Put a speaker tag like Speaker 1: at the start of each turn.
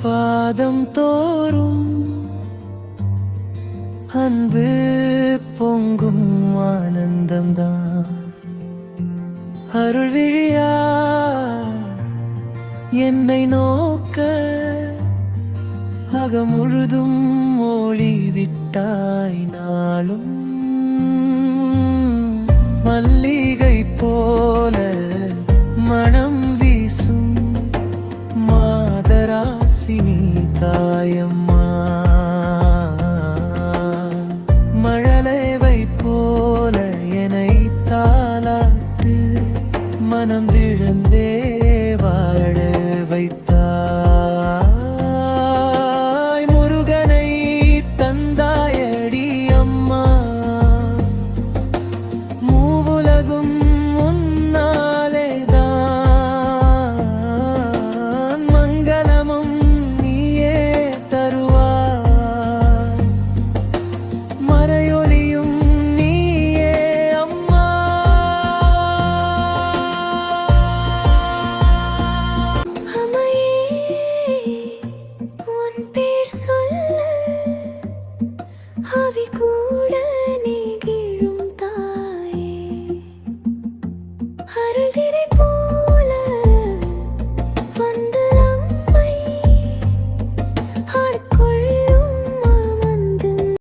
Speaker 1: பாதம் தோறும் அன்பு பொங்கும் ஆனந்தம்தான். அருள் விழியா என்னை நோக்க அகம் முழுதும் மொழி விட்டாய் நாளும். மல்லி மாதராசினி தாயம்மா. மழலைவை போல என்னை தாளாட்டு மனம் திழந்தே வாழ வைத்தாய். முருகனை தந்தாயடி அம்மா. மூவுலகும்
Speaker 2: കൂടനേ